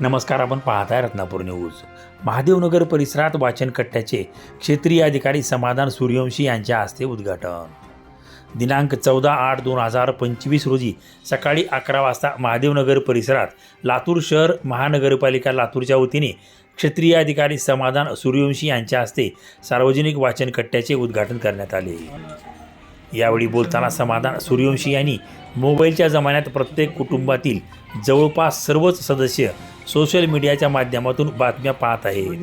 नमस्कार आपण पाहताय रत्नापूर न्यूज. महादेवनगर परिसरात वाचन कट्ट्याचे क्षेत्रीय अधिकारी समाधान सूर्यवंशी यांच्या हस्ते उद्घाटन. दिनांक चौदा आठ दोन हजार पंचवीस रोजी सकाळी अकरा वाजता महादेवनगर परिसरात लातूर शहर महानगरपालिका लातूरच्या वतीने क्षेत्रीय अधिकारी समाधान सूर्यवंशी यांच्या हस्ते सार्वजनिक वाचन कट्ट्याचे उद्घाटन करण्यात आले. यावेळी बोलताना समाधान सूर्यवंशी यांनी मोबाईलच्या जमान्यात प्रत्येक कुटुंबातील जवळपास सर्वच सदस्य सोशल मीडियाच्या माध्यमातून बातम्या पाहत आहेत.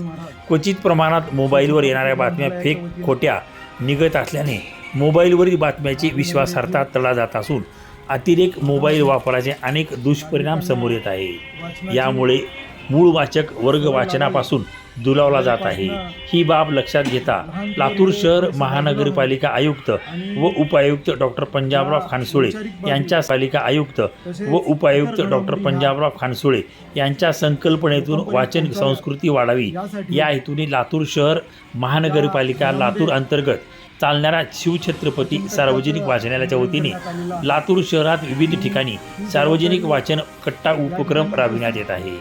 क्वचित प्रमाणात मोबाईलवर येणाऱ्या बातम्या फेक खोट्या निघत असल्याने मोबाईलवरील बातम्याची विश्वासार्हता तळा जात असून अतिरेक मोबाईल वापराचे अनेक दुष्परिणाम समोर येत आहे यामुळे मूळ वाचक वर्ग वाचनापासून दुलावला जात आहे. ही बाब लक्षात घेता लातूर शहर महानगरपालिका आयुक्त व उपायुक्त डॉक्टर पंजाबराव खानसोळे यांच्या पालिका आयुक्त व उपायुक्त डॉक्टर पंजाबराव खानसोळे यांच्या संकल्पनेतून वाचन संस्कृती वाढावी. या हेतूने लातूर शहर महानगरपालिका लातूर अंतर्गत चालणारा शिवछत्रपती सार्वजनिक वाचनालयाच्या वतीने लातूर शहरात विविध ठिकाणी सार्वजनिक वाचन कट्टा उपक्रम राबविण्यात येत आहे.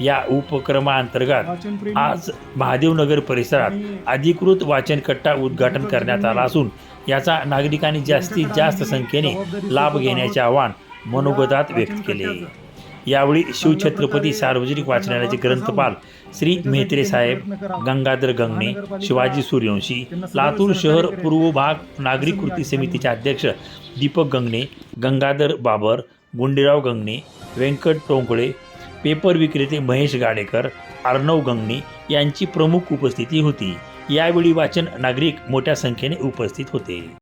या उपक्रमाअंतर्गत आज महादेवनगर परिसरात अधिकृत वाचन कट्टा उद्घाटन करण्यात आला असून याचा नागरिकांनी जास्तीत जास्त संख्येने लाभ घेण्याचे आवाहन मनोगतात व्यक्त केले. यावेळी शिवछत्रपती सार्वजनिक वाचनालयाचे ग्रंथपाल श्री मेहत्रे साहेब गंगाधर गंगणे शिवाजी सूर्यवंशी लातूर शहर पूर्व भाग नागरिक कृती समितीचे अध्यक्ष दीपक गंगणे गंगाधर बाबर गुंडेराव गंगणे व्यंकट टोंकळे पेपर विक्रेते महेश गाडेकर अर्णव गंगणे यांची प्रमुख उपस्थिती होती. यावेळी वाचन नागरिक मोठ्या संख्येने उपस्थित होते.